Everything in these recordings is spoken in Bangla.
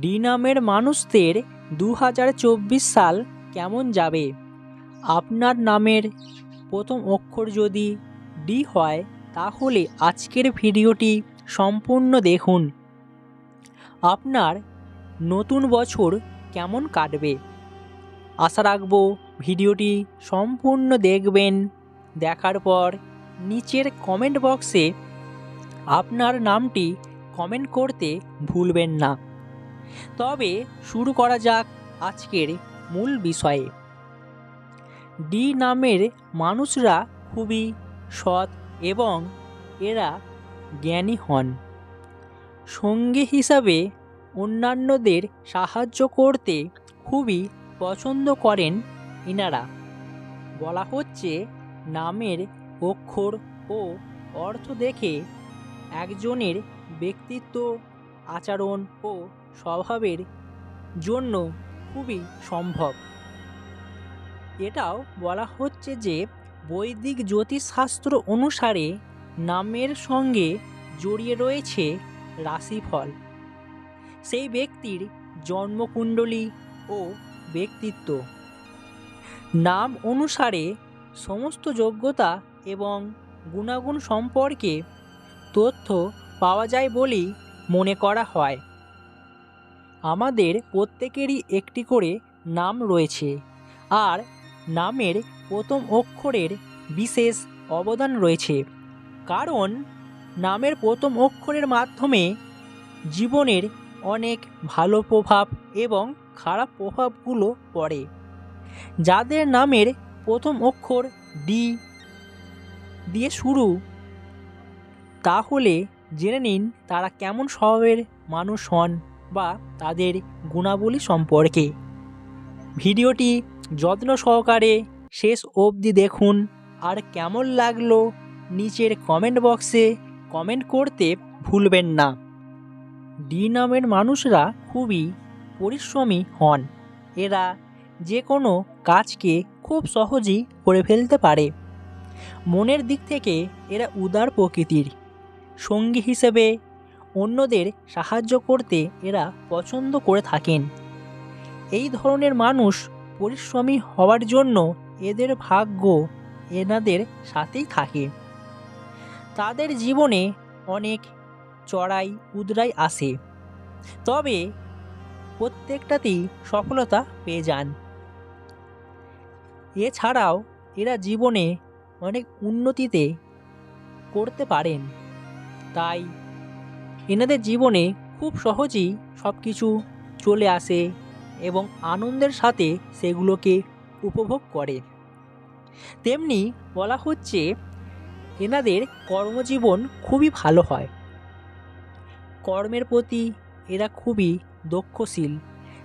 ডি নামের মানুষদের দু হাজার চব্বিশ সাল কেমন যাবে? আপনার নামের প্রথম অক্ষর যদি ডি হয়, তাহলে আজকের ভিডিওটি সম্পূর্ণ দেখুন। আপনার নতুন বছর কেমন কাটবে? আশা রাখব ভিডিওটি সম্পূর্ণ দেখবেন। দেখার পর নিচের কমেন্ট বক্সে আপনার নামটি কমেন্ট করতে ভুলবেন না। তবে শুরু করা যাক আজকের মূল বিষয়ে। ডি নামের মানুষরা খুবই সৎ এবং এরা জ্ঞানী হন। সঙ্গী হিসাবে অন্যান্যদের সাহায্য করতে খুবই পছন্দ করেন ইনারা। বলা হচ্ছে নামের অক্ষর ও অর্থ দেখে একজনের ব্যক্তিত্ব আচরণ ও স্বভাবের জন্য খুবই সম্ভব। এটাও বলা হচ্ছে যে বৈদিক জ্যোতিষশাস্ত্র অনুসারে নামের সঙ্গে জড়িয়ে রয়েছে রাশিফল। সেই ব্যক্তির জন্মকুণ্ডলী ও ব্যক্তিত্ব। নাম অনুসারে সমস্ত যোগ্যতা এবং গুণাগুণ সম্পর্কে তথ্য পাওয়া যায় বলেই মনে করা হয়। আমাদের প্রত্যেকেরই একটি করে নাম রয়েছে, আর নামের প্রথম অক্ষরের বিশেষ অবদান রয়েছে, কারণ নামের প্রথম অক্ষরের মাধ্যমে জীবনের অনেক ভালো প্রভাব এবং খারাপ প্রভাবগুলো পড়ে। যাদের নামের প্রথম অক্ষর ডি দিয়ে শুরু, তাহলে জেনে নিন তারা কেমন স্বভাবের মানুষ হন বা তাদের গুণাবলী সম্পর্কে। ভিডিওটি যত্ন সহকারে শেষ অবধি দেখুন। আর কেমন লাগল নিচের কমেন্ট বক্সে কমেন্ট করতে ভুলবেন না। ডি নামের মানুষরা খুবই পরিশ্রমী হন। এরা যে কোনো কাজকে খুব সহজেই করে ফেলতে পারে। মনের দিক থেকে এরা উদার প্রকৃতির। সঙ্গী হিসেবে অন্যদের সাহায্য করতে এরা পছন্দ করে থাকেন। এই ধরনের মানুষ পরিশ্রমী হওয়ার জন্য এদের ভাগ্য এনাদের সাথেই থাকে। তাদের জীবনে অনেক চড়াই উদরাই আসে। তবে প্রত্যেকটাতেই সফলতা পেয়ে যান। এছাড়াও এরা জীবনে অনেক উন্নতিতে করতে পারেন। তাই এনাদের জীবনে খুব সহজেই সব কিছু চলে আসে এবং আনন্দের সাথে সেগুলোকে উপভোগ করে। তেমনি বলা হচ্ছে এনাদের কর্মজীবন খুবই ভালো হয়। কর্মের প্রতি এরা খুবই দক্ষশীল।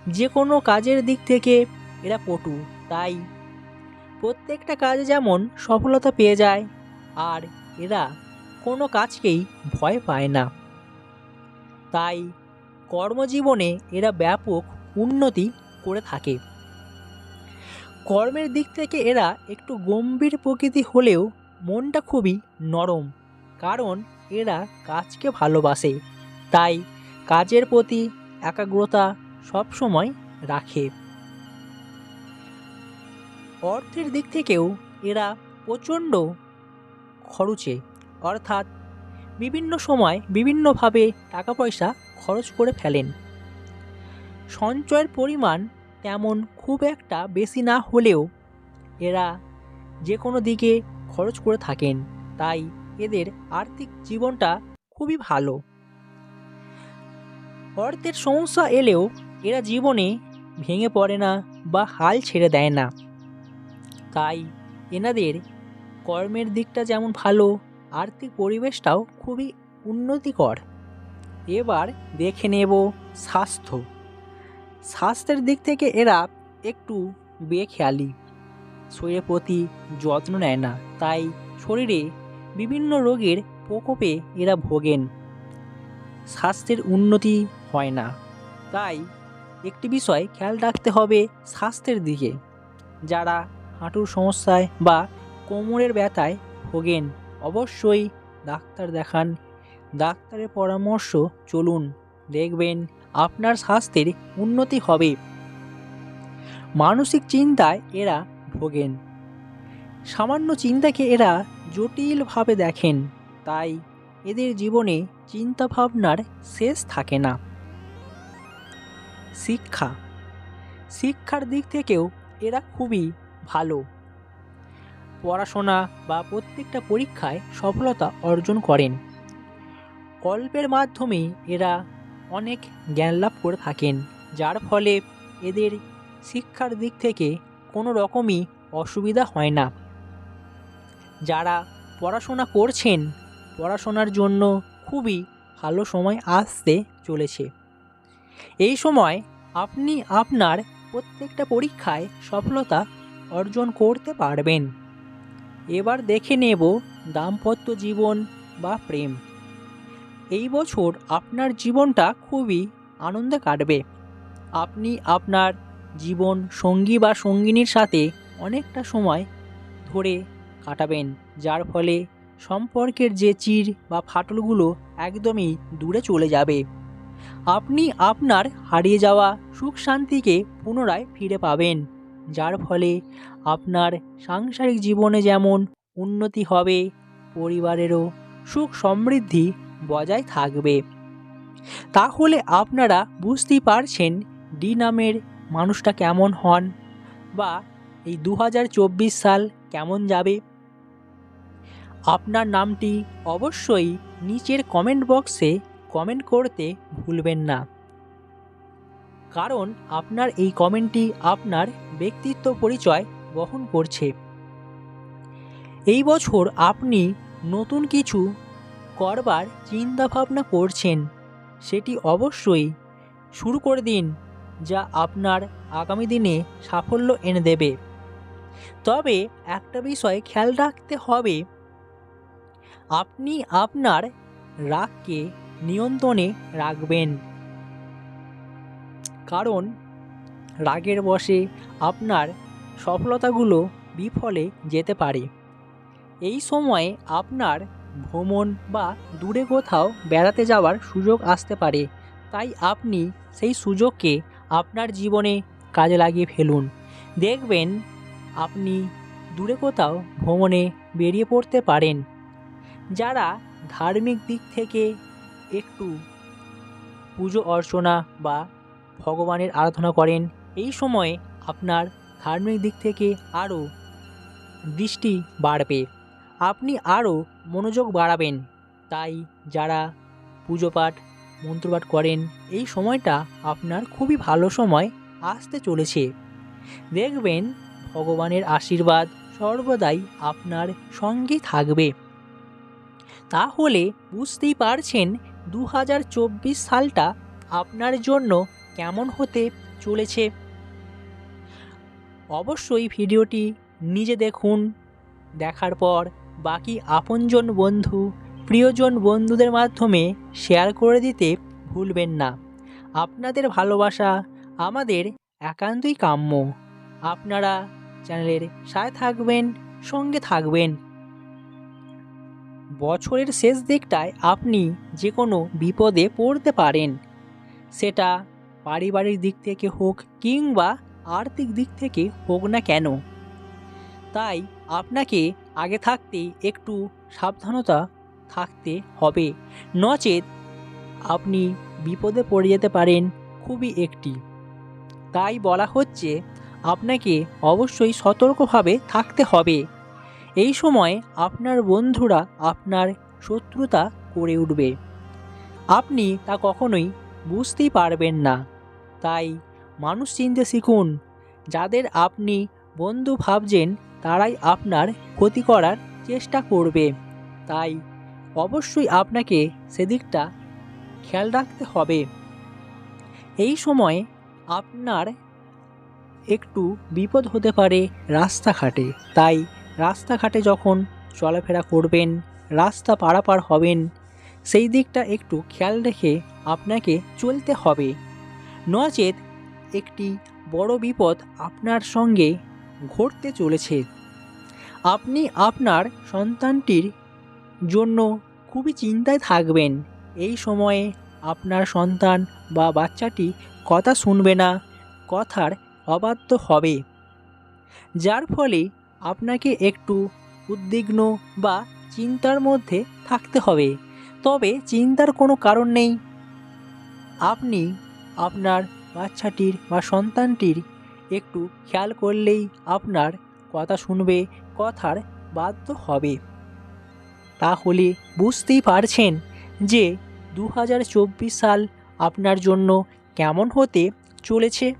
যে কোনো কাজের দিক থেকে এরা পটু। তাই প্রত্যেকটা কাজে যেমন সফলতা পেয়ে যায়, আর এরা কোনো কাজকেই ভয় পায় না। তাই কর্মজীবনে এরা ব্যাপক উন্নতি করে থাকে। কর্মের দিক থেকে এরা একটু গম্ভীর প্রকৃতি হলেও মনটা খুবই নরম, কারণ এরা কাজকে ভালোবাসে। তাই কাজের প্রতি একাগ্রতা সবসময় রাখে। অর্থের দিক থেকেও এরা প্রচণ্ড খরচে। অর্থাৎ বিভিন্ন সময় বিভিন্নভাবে টাকা পয়সা খরচ করে ফেলেন। সঞ্চয়ের পরিমাণ তেমন খুব একটা বেশি না হলেও এরা যে কোনো দিকে খরচ করে থাকেন, তাই এদের আর্থিক জীবনটা খুবই ভালো। অর্থের সমস্যা এলেও এরা জীবনে ভেঙে পড়ে না বা হাল ছেড়ে দেয় না। তাই এনাদের কর্মের দিকটা যেমন ভালো আর্থিক পরিবেশটাও খুবই উন্নতিকর। এবার দেখে নেব স্বাস্থ্য। স্বাস্থ্যের দিক থেকে এরা একটু বেখেয়ালি। শরীরের প্রতি যত্ন নেয় না, তাই শরীরে বিভিন্ন রোগের প্রকোপে এরা ভোগেন। স্বাস্থ্যের উন্নতি হয় না, তাই একটি বিষয় খেয়াল রাখতে হবে স্বাস্থ্যের দিকে। যারা হাঁটুর সমস্যায় বা কোমরের ব্যথায় ভোগেন অবশ্যই ডাক্তার দেখান। ডাক্তারের পরামর্শ চলুন, দেখবেন আপনার স্বাস্থ্যের উন্নতি হবে। মানসিক চিন্তায় এরা ভোগেন। সামান্য চিন্তাকে এরা জটিলভাবে দেখেন, তাই এদের জীবনে চিন্তা ভাবনার শেষ থাকে না। শিক্ষা। শিক্ষার দিক থেকেও এরা খুবই ভালো। পড়াশোনা বা প্রত্যেকটা পরীক্ষায় সফলতা অর্জন করেন। অল্পের মাধ্যমে এরা অনেক জ্ঞান লাভ করে থাকেন, যার ফলে এদের শিক্ষার দিক থেকে কোনো রকমই অসুবিধা হয় না। যারা পড়াশোনা করছেন, পড়াশোনার জন্য খুবই ভালো সময় আসতে চলেছে। এই সময় আপনি আপনার প্রত্যেকটা পরীক্ষায় সফলতা অর্জন করতে পারবেন। এবার দেখে নেব দাম্পত্য জীবন বা প্রেম। এই বছর আপনার জীবনটা খুবই আনন্দে কাটবে। আপনি আপনার জীবন সঙ্গী বা সঙ্গিনীর সাথে অনেকটা সময় ধরে কাটাবেন, যার ফলে সম্পর্কের যে চির বা ফাটলগুলো একদমই দূরে চলে যাবে। আপনি আপনার হারিয়ে যাওয়া সুখ শান্তিকে পুনরায় ফিরে পাবেন। যার ফলে আপনার সাংসারিক জীবনে যেমন উন্নতি হবে, পরিবারেরও সুখ সমৃদ্ধি বজায় থাকবে। তাহলে আপনারা বুঝতেই পারছেন ডি নামের মানুষটা কেমন হন বা এই দু হাজার চব্বিশ সাল কেমন যাবে। আপনার নামটি অবশ্যই নিচের কমেন্ট বক্সে কমেন্ট করতে ভুলবেন না। কারণ আপনার এই কমেন্টটি আপনার ব্যক্তিত্ব পরিচয় বহন করছে। এই বছর আপনি নতুন কিছু করবার চিন্তাভাবনা করছেন, সেটি অবশ্যই শুরু করে দিন, যা আপনার আগামী দিনে সাফল্য এনে দেবে। তবে একটা বিষয় খেয়াল রাখতে হবে, আপনি আপনার রাগকে নিয়ন্ত্রণে রাখবেন। কারণ রাগের বশে আপনার সফলতাগুলো বিফলে যেতে পারে। এই সময়ে আপনার ভ্রমণ বা দূরে কোথাও বেড়াতে যাওয়ার সুযোগ আসতে পারে। তাই আপনি সেই সুযোগকে আপনার জীবনে কাজে লাগিয়ে ফেলুন। দেখবেন আপনি দূরে কোথাও ভ্রমণে বেরিয়ে পড়তে পারেন। যারা ধার্মিক দিক থেকে একটু পুজো অর্চনা বা ভগবানের আরাধনা করেন। এই সময়ে আপনার ধার্মিক দিক থেকে আরও দৃষ্টি বাড়বে। আপনি আরও মনোযোগ বাড়াবেন। তাই যারা পুজো পাঠ মন্ত্রপাঠ করেন, এই সময়টা আপনার খুবই ভালো সময় আসতে চলেছে। দেখবেন ভগবানের আশীর্বাদ সর্বদাই আপনার সঙ্গে থাকবে। তাহলে বুঝতেই পারছেন দু হাজার চব্বিশ সালটা আপনার জন্য কেমন হতে চলেছে? অবশ্যই ভিডিওটি নিজে দেখুন। দেখার পর বাকি আপনজন বন্ধু, প্রিয়জন বন্ধুদের মাধ্যমে শেয়ার করে দিতে ভুলবেন না। আপনাদের ভালোবাসা আমাদের একান্তই কাম্য। আপনারা চ্যানেলের সায় থাকবেন, সঙ্গে থাকবেন। বছরের শেষ দিকটায় আপনি যে কোনো বিপদে পড়তে পারেন। সেটা পারিবারিক দিক থেকে হোক কিংবা আর্থিক দিক থেকে হোক না কেন। তাই আপনাকে আগে থাকতেই একটু সাবধানতা থাকতে হবে। নচেত আপনি বিপদে পড়ে যেতে পারেন খুবই একটি। তাই বলা হচ্ছে, আপনাকে অবশ্যই সতর্কভাবে থাকতে হবে। এই সময় আপনার বন্ধুরা আপনার শত্রুতা করে উঠবে। আপনি তা কখনোই বুঝতেই পারবেন না। তাই মানুষ চিনতে শিখুন, যাদের আপনি বন্ধু ভাবছেন তারাই আপনার ক্ষতি করার চেষ্টা করবে। তাই অবশ্যই আপনাকে সেদিকটা খেয়াল রাখতে হবে। এই সময় আপনার একটু বিপদ হতে পারে রাস্তাঘাটে। তাই রাস্তাঘাটে যখন চলাফেরা করবেন, রাস্তা পারাপার হবেন, সেই দিকটা একটু খেয়াল রেখে আপনাকে চলতে হবে। নচেত একটি বড় বিপদ আপনার সঙ্গে ঘটতে চলেছে। আপনি আপনার সন্তানটির জন্য খুবই চিন্তায় থাকবেন। এই সময়ে আপনার সন্তান বা বাচ্চাটি কথা শুনবে না, কথার অবাধ্য হবে। যার ফলে আপনাকে একটু উদ্বিগ্ন বা চিন্তার মধ্যে থাকতে হবে। তবে চিন্তার কোনো কারণ নেই। আপনি আপনার বাচ্চাটির বা সন্তানটির একটু খেয়াল করলেই আপনার কথা শুনবে, কথার বাধ্য হবে। তাহলে বুঝতেই পারছেন যে দু হাজার চব্বিশ সাল আপনার জন্য কেমন হতে চলেছে।